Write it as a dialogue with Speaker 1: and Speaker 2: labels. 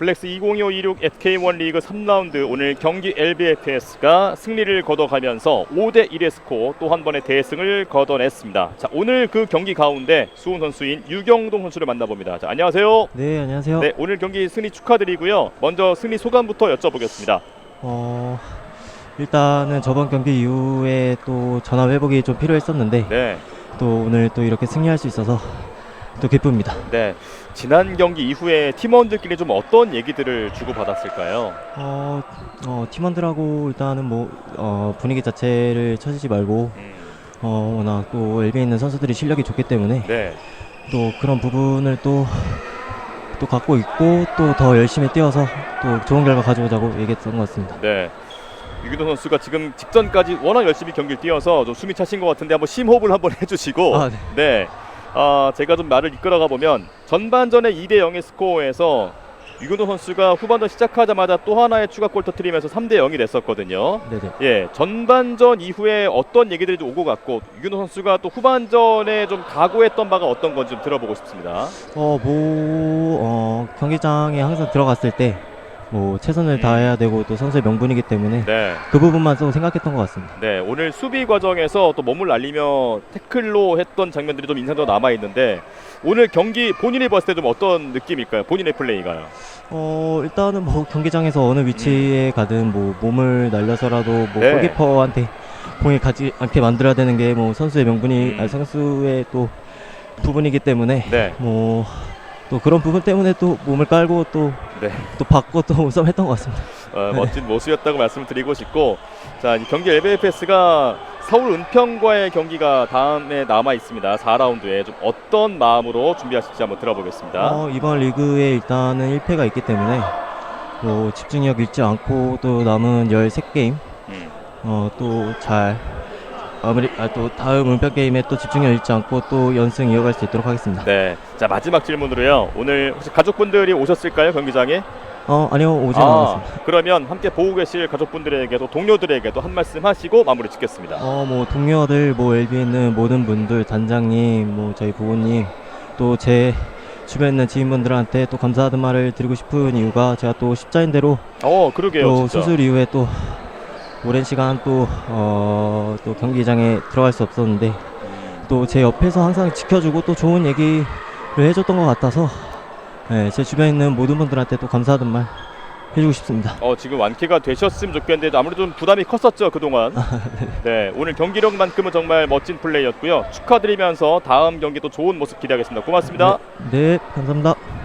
Speaker 1: 블랙스 2025-26 SK1 리그 3라운드 오늘 경기 LBFS가 승리를 거둬가면서 5대 1의 스코어 또 한 번의 대승을 거둬냈습니다. 자 오늘 그 경기 가운데 수훈 선수인 유경동 선수를 만나봅니다. 자 안녕하세요.
Speaker 2: 네, 안녕하세요.
Speaker 1: 네 오늘 경기 승리 축하드리고요. 먼저 승리 소감부터 여쭤보겠습니다.
Speaker 2: 어, 일단은 저번 경기 이후에 또 전화 회복이 좀 필요했었는데
Speaker 1: 네,
Speaker 2: 또 오늘 또 이렇게 승리할 수 있어서 또 기쁩니다.
Speaker 1: 네 지난 경기 이후에 팀원들끼리 좀 어떤 얘기들을 주고 받았을까요?
Speaker 2: 어, 어, 팀원들하고 일단은 뭐 어, 분위기 자체를 처지지 말고
Speaker 1: 음,
Speaker 2: 어, 워낙 또 LB에 있는 선수들이 실력이 좋기 때문에
Speaker 1: 네,
Speaker 2: 또 그런 부분을 또 또 갖고 있고 또 더 열심히 뛰어서 또 좋은 결과 가져오자고 얘기했던 것 같습니다.
Speaker 1: 네. 유기동 선수가 지금 직전까지 워낙 열심히 경기를 뛰어서 좀 숨이 차신 것 같은데 한번 심호흡을 한번 해주시고
Speaker 2: 아, 네.
Speaker 1: 네. 아, 제가 좀 말을 이끌어가 보면 전반전에 2대 0의 스코어에서 유기동 선수가 후반전 시작하자마자 또 하나의 추가골 터트리면서 3대 0이 됐었거든요.
Speaker 2: 네네.
Speaker 1: 예, 전반전 이후에 어떤 얘기들이 좀 오고 갔고 유기동 선수가 또 후반전에 좀 각오했던 바가 어떤 건지 좀 들어보고 싶습니다.
Speaker 2: 어, 뭐, 어, 경기장에 항상 들어갔을 때, 뭐, 최선을
Speaker 1: 음.
Speaker 2: 다해야 되고, 또 선수의 명분이기 때문에,
Speaker 1: 네.
Speaker 2: 그 부분만 좀 생각했던 것 같습니다.
Speaker 1: 네, 오늘 수비 과정에서 또 몸을 날리며 태클로 했던 장면들이 좀 인상적으로 남아 있는데 오늘 경기 본인이 봤을 때 좀 어떤 느낌일까요? 본인의 플레이가요.
Speaker 2: 어, 일단은 뭐, 경기장에서 어느 위치에 가든, 뭐, 몸을 날려서라도, 뭐,
Speaker 1: 음. 네.
Speaker 2: 골키퍼한테 공이 가지 않게 만들어야 되는 게, 뭐, 선수의 명분이,
Speaker 1: 음.
Speaker 2: 아니, 선수의 또 부분이기 때문에,
Speaker 1: 네,
Speaker 2: 뭐, 또 그런 부분 때문에 또 몸을 깔고 또,
Speaker 1: 네,
Speaker 2: 또 받고 또 몸싸움했던 것 같습니다.
Speaker 1: 어,
Speaker 2: 네.
Speaker 1: 멋진 모습이었다고 말씀드리고 싶고 자, 이 경기 LBFS가 서울 은평과의 경기가 다음에 남아 있습니다. 4라운드에 좀 어떤 마음으로 준비하실지 한번 들어보겠습니다.
Speaker 2: 어, 이번 리그에 일단은 1패가 있기 때문에, 뭐, 집중력 잃지 않고, 또 남은 13게임,
Speaker 1: 음,
Speaker 2: 어, 또 잘 마무리 아, 또 다음 은평 게임에 또 집중력 잃지 않고 또 연승 이어갈 수 있도록 하겠습니다.
Speaker 1: 네, 자 마지막 질문으로요. 오늘 혹시 가족분들이 오셨을까요 경기장에?
Speaker 2: 어 아니요 오지
Speaker 1: 아,
Speaker 2: 않았습니다.
Speaker 1: 그러면 함께 보고 계실 가족분들에게도 동료들에게도 한 말씀 하시고 마무리 짓겠습니다.
Speaker 2: 어 뭐 동료들 뭐 LB에 있는 모든 분들 단장님 뭐 저희 부모님 또 제 주변에 있는 지인분들한테 또 감사하는 말을 드리고 싶은 이유가 제가 또 십자인대로
Speaker 1: 어, 그러게요.
Speaker 2: 또
Speaker 1: 진짜.
Speaker 2: 수술 이후에 또 오랜 시간 또 어, 또 경기장에 들어갈 수 없었는데
Speaker 1: 음,
Speaker 2: 또제 옆에서 항상 지켜주고 또 좋은 얘기를 해줬던 것 같아서 네, 제 주변에 있는 모든 분들한테 또 감사하는 말 해주고 싶습니다.
Speaker 1: 어, 지금 완쾌가 되셨으면 좋겠는데 아무래도 좀 부담이 컸었죠 그동안. 네, 오늘 경기력만큼은 정말 멋진 플레이였고요. 축하드리면서 다음 경기 또 좋은 모습 기대하겠습니다. 고맙습니다.
Speaker 2: 네, 감사합니다.